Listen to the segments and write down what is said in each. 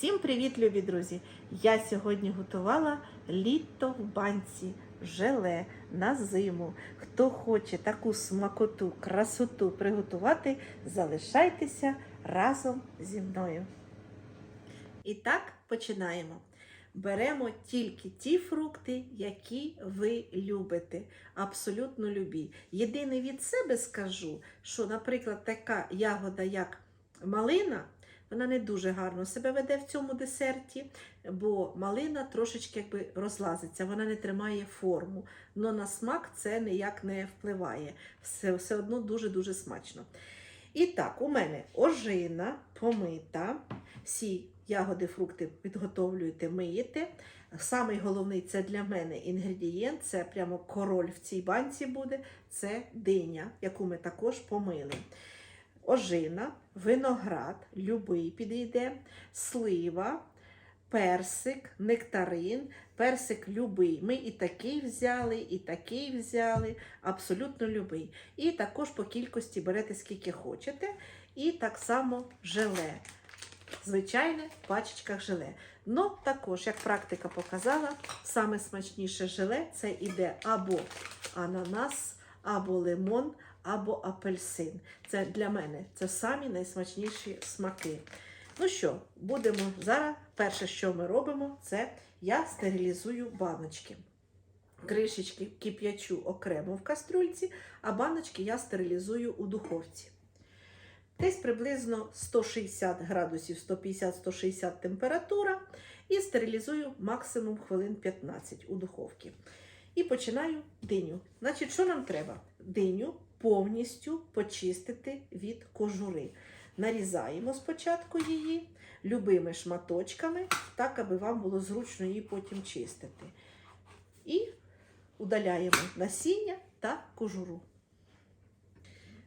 Всім привіт, любі друзі! Я сьогодні готувала літо в банці, желе на зиму. Хто хоче таку смакоту, красоту приготувати, залишайтеся разом зі мною. І так починаємо. Беремо тільки ті фрукти, які ви любите, абсолютно любі. Єдине від себе скажу, що, наприклад, така ягода, як малина, вона не дуже гарно себе веде в цьому десерті, бо малина трошечки якби розлазиться, вона не тримає форму. але на смак це ніяк не впливає. Все, все одно дуже-дуже смачно. І так, у мене ожина помита. Всі ягоди, фрукти підготовлюєте, миєте. Самий головний це для мене інгредієнт, це прямо король в цій банці буде, це диня, яку ми також помили. Ожина, виноград, любий підійде, слива, персик, нектарин, персик любий. Ми і такий взяли, і такий взяли, абсолютно любий. І також по кількості берете скільки хочете. І так само желе. Звичайне в пачечках желе. Ну, також, як практика показала, саме смачніше желе це іде або ананас, або лимон, або апельсин. Це для мене це самі найсмачніші смаки. Ну що, будемо зараз. Перше, що ми робимо, це я стерилізую баночки. Кришечки кип'ячу окремо в кастрюльці, а баночки я стерилізую у духовці. Десь приблизно 160 градусів, 150-160 температура. І стерилізую максимум хвилин 15 у духовці. І починаю диню. Значить, що нам треба? Диню повністю почистити від кожури. Нарізаємо спочатку її любими шматочками, так, аби вам було зручно її потім чистити. І удаляємо насіння та кожуру.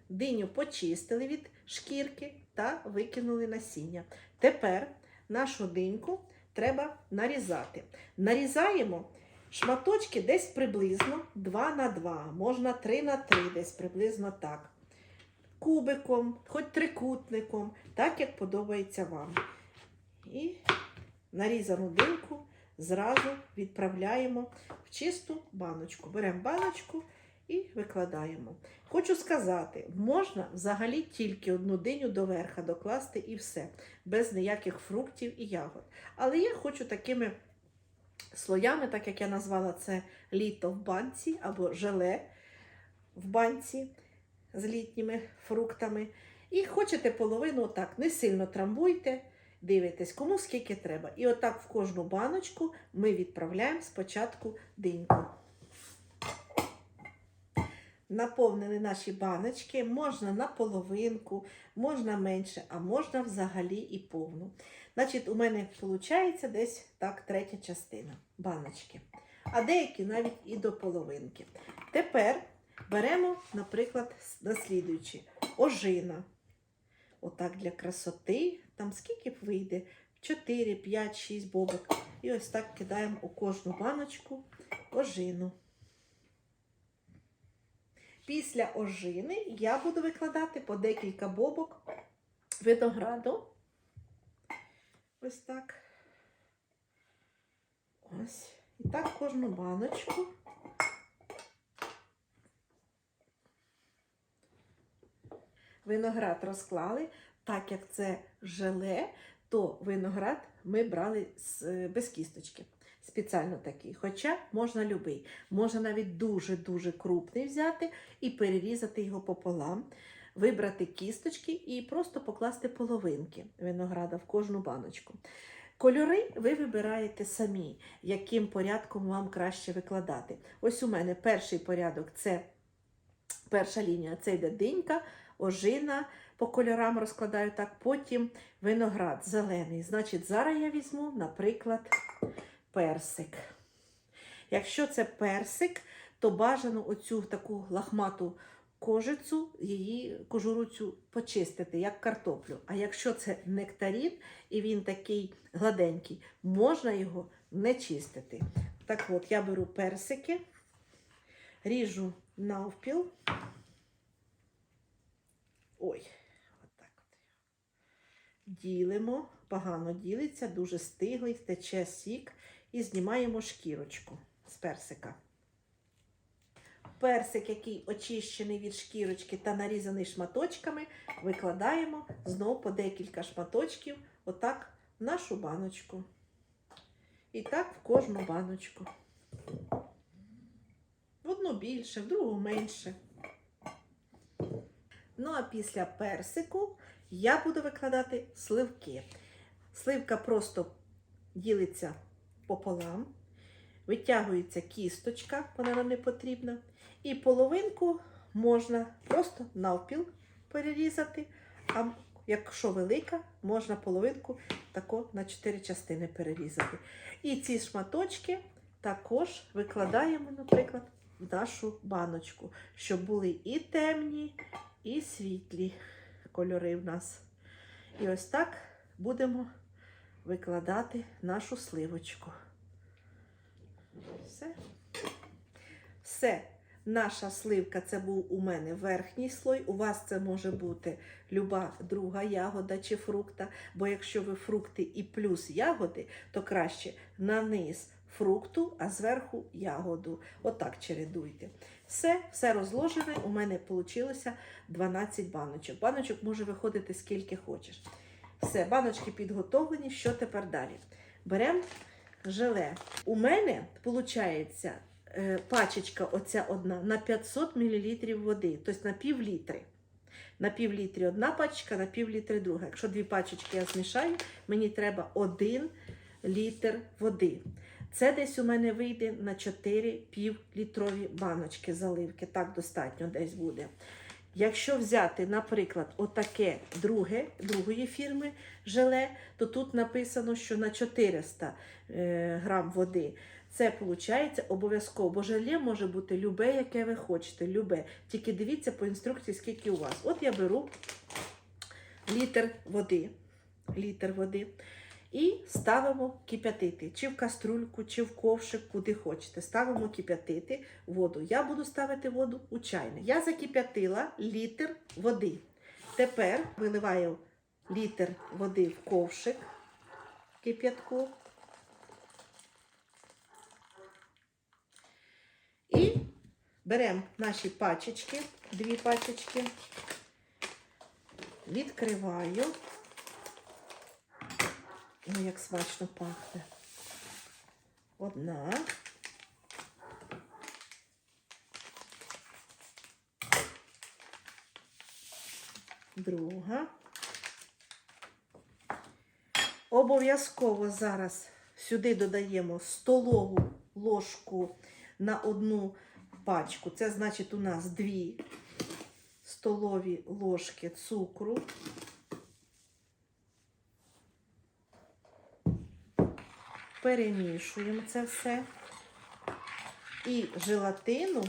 Диню почистили від шкірки та викинули насіння. Тепер нашу диньку треба нарізати. Нарізаємо шматочки десь приблизно 2 на 2, можна 3 на 3, десь приблизно так. Кубиком, хоч трикутником, так як подобається вам. І нарізану динку зразу відправляємо в чисту баночку. Беремо баночку і викладаємо. Хочу сказати, можна взагалі тільки одну диню до верха докласти і все, без ніяких фруктів і ягод. Але я хочу такими слоями, так як я назвала це літо в банці або желе в банці з літніми фруктами. І хочете половину, отак, не сильно трамбуйте, дивитесь, кому скільки треба. І отак в кожну баночку ми відправляємо спочатку диньку. Наповнили наші баночки, можна на половинку, можна менше, а можна взагалі і повну. Значить, у мене виходить десь так третя частина баночки. А деякі навіть і до половинки. Тепер беремо, наприклад, наслідуючи ожина. Отак для красоти. Там скільки вийде? 4, 5, 6 бобок. І ось так кидаємо у кожну баночку ожину. Після ожини я буду викладати по декілька бобок винограду. Ось так. Ось. І так кожну баночку. Виноград розклали, так як це желе, то виноград ми брали без кісточки. Спеціально такий. Хоча можна любий. Можна навіть дуже-дуже крупний взяти і перерізати його пополам, вибрати кісточки і просто покласти половинки винограда в кожну баночку. Кольори ви вибираєте самі, яким порядком вам краще викладати. Ось у мене перший порядок це перша лінія це йде динька, ожина. По кольорам розкладаю так, потім виноград зелений. Значить, зараз я візьму, наприклад, персик. Якщо це персик, то бажано оцю таку лахмату кожицю, її кожуру цю почистити, як картоплю. А якщо це нектарін і він такий гладенький, можна його не чистити. Так от, я беру персики, ріжу навпіл. Ой, отак от. ділимо, погано ділиться, дуже стиглий, тече сік і знімаємо шкірочку з персика. Персик, який очищений від шкірочки та нарізаний шматочками, викладаємо знову по декілька шматочків, отак в нашу баночку. І так в кожну баночку. В одну більше, в другу менше. Ну, а після персику я буду викладати сливки. Сливка просто ділиться пополам, витягується кісточка, вона нам не потрібна. І половинку можна просто навпіл перерізати, а якщо велика, можна половинку тако на 4 частини перерізати. І ці шматочки також викладаємо, наприклад, в нашу баночку, щоб були і темні, і світлі кольори в нас. І ось так будемо викладати нашу сливочку. Все. Все. Наша сливка це був у мене верхній слой. У вас це може бути люба друга ягода чи фрукта. Бо якщо ви фрукти і плюс ягоди, то краще на низ фрукту, а зверху ягоду. Отак чередуйте. Все, все розложене. У мене вийшло 12 баночок. Баночок може виходити скільки хочеш. Все, баночки підготовлені. Що тепер далі? Беремо желе. У мене виходить е, пачечка оця одна на 500 мл води, тобто на пів літри. На пів літрі одна пачечка, на пів літри друга. Якщо дві пачечки я змішаю, мені треба 1 літр води. Це десь у мене вийде на 4 півлітрові баночки заливки. Так достатньо десь буде. Якщо взяти, наприклад, отаке друге, другої фірми желе, то тут написано, що на 400 е, грам води. Це виходить обов'язково, бо желе може бути любе, яке ви хочете, любе. Тільки дивіться по інструкції, скільки у вас. От я беру літр води. Літр води. І ставимо кип'ятити. Чи в каструльку, чи в ковшик, куди хочете. Ставимо кип'ятити воду. Я буду ставити воду у чайник. Я закип'ятила літр води. Тепер виливаю літр води в ковшик кип'ятку. І беремо наші пачечки, дві пачечки, відкриваю. Ну, як смачно пахне. Одна. Друга. Обов'язково зараз сюди додаємо столову ложку на одну пачку. Це значить у нас дві столові ложки цукру. Перемішуємо це все. І желатину,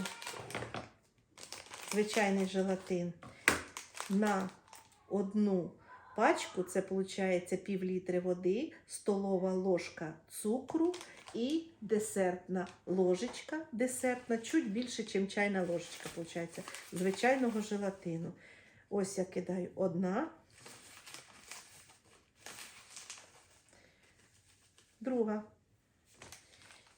звичайний желатин, на одну пачку, це виходить пів літри води, столова ложка цукру і десертна ложечка, десертна, чуть більше, ніж чайна ложечка, виходить, звичайного желатину. Ось я кидаю одна. Друга.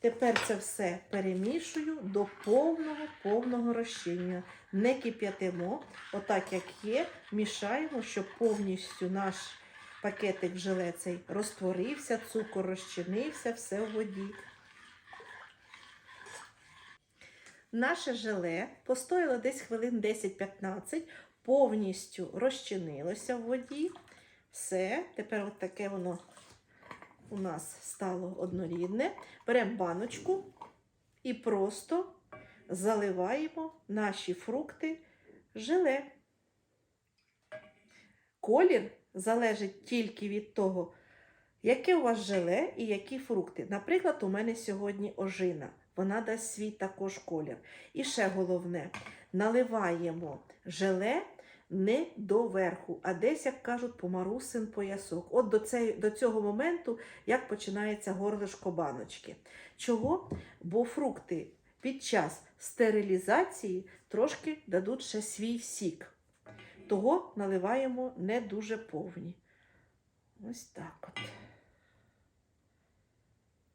Тепер це все перемішую до повного повного розчинення. Не кип'ятимо, отак як є, мішаємо, щоб повністю наш пакетик желе цей розтворився, цукор розчинився, все в воді. Наше желе постояло десь хвилин 10-15, повністю розчинилося в воді. Все, тепер от таке воно у нас стало однорідне. Беремо баночку і просто заливаємо наші фрукти желе. Колір залежить тільки від того, яке у вас желе і які фрукти. Наприклад, у мене сьогодні ожина. Вона дасть свій також колір. І ще головне, наливаємо желе не до верху, а десь, як кажуть, помарусин поясок. От до, цей, до цього моменту, як починається горлишко баночки. Чого? Бо фрукти під час стерилізації трошки дадуть ще свій сік. Того наливаємо не дуже повні. Ось так от.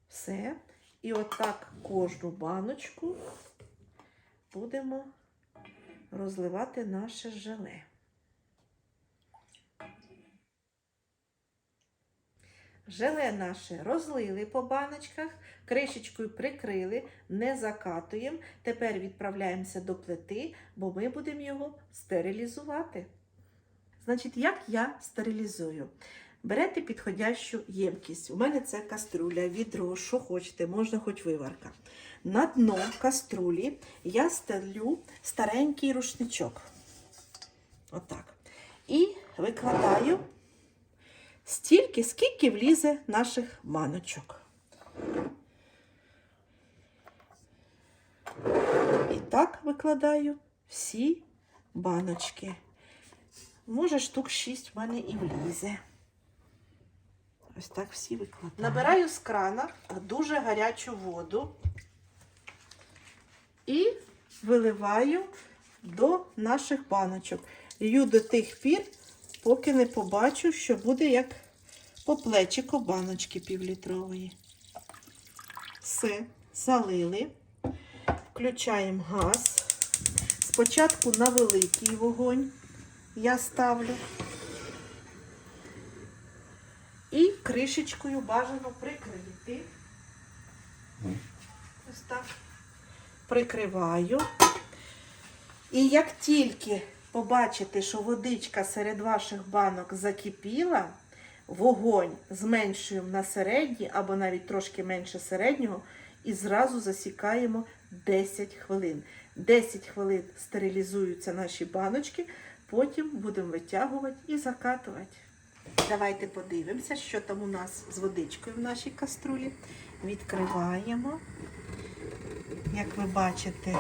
Все. І отак кожну баночку будемо розливати наше желе. Желе наше розлили по баночках, кришечкою прикрили, не закатуємо. Тепер відправляємося до плити, бо ми будемо його стерилізувати. Значить, як я стерилізую? Берете підходящу ємкість. У мене це каструля, відро, що хочете, можна хоч виварка. На дно каструлі я стелю старенький рушничок. Отак. І викладаю стільки, скільки влізе наших баночок. І так викладаю всі баночки. Може, штук 6 в мене і влізе. Ось так всі викладаю. Набираю з крана дуже гарячу воду і виливаю до наших баночок. Лью до тих пір, поки не побачу, що буде як по плечику баночки півлітрової. Все, залили. Включаємо газ. Спочатку на великий вогонь я ставлю. І кришечкою бажано прикрити. Ось так. Прикриваю. І як тільки побачите, що водичка серед ваших банок закипіла, вогонь зменшуємо на середній або навіть трошки менше середнього, і зразу засікаємо 10 хвилин. 10 хвилин стерилізуються наші баночки, потім будемо витягувати і закатувати. Давайте подивимося, що там у нас з водичкою в нашій каструлі. Відкриваємо. Як ви бачите,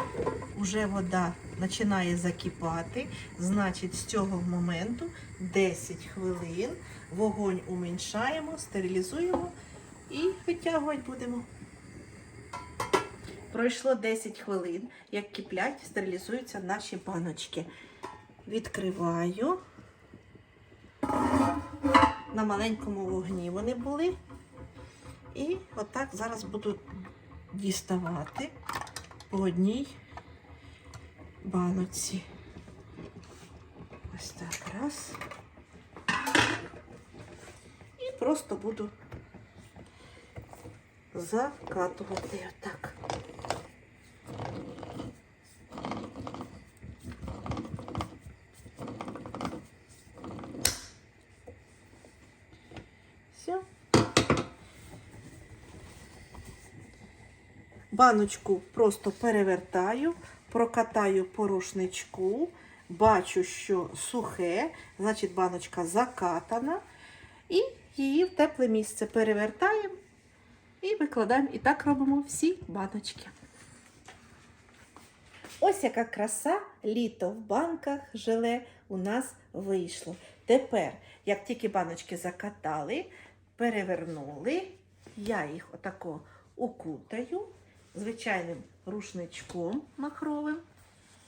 вже вода починає закипати. Значить, з цього моменту 10 хвилин вогонь уменьшаємо, стерилізуємо і витягувати будемо. Пройшло 10 хвилин, як киплять, стерилізуються наші баночки. Відкриваю. На маленькому вогні вони були. І отак зараз буду діставати по одній баночці. Ось так раз. І просто буду закатувати отак. Все. Баночку просто перевертаю, прокатаю по рушничку, бачу, що сухе, значить баночка закатана. І її в тепле місце перевертаємо і викладаємо. І так робимо всі баночки. Ось яка краса літо в банках желе у нас вийшло. Тепер, як тільки баночки закатали, перевернули, я їх отако укутаю звичайним рушничком махровим.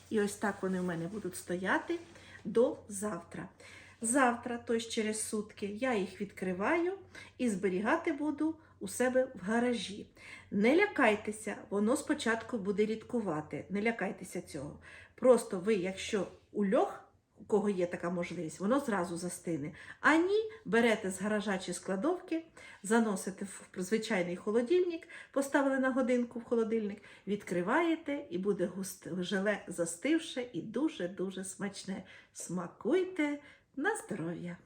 І ось так вони у мене будуть стояти до завтра. Завтра, тобто через сутки, я їх відкриваю і зберігати буду у себе в гаражі. Не лякайтеся, воно спочатку буде рідкувати. Не лякайтеся цього. Просто ви, якщо у льох, у кого є така можливість, воно зразу застине. А ні, берете з гаража чи складовки, заносите в звичайний холодильник, поставили на годинку в холодильник, відкриваєте і буде густе желе застивше і дуже-дуже смачне. Смакуйте на здоров'я!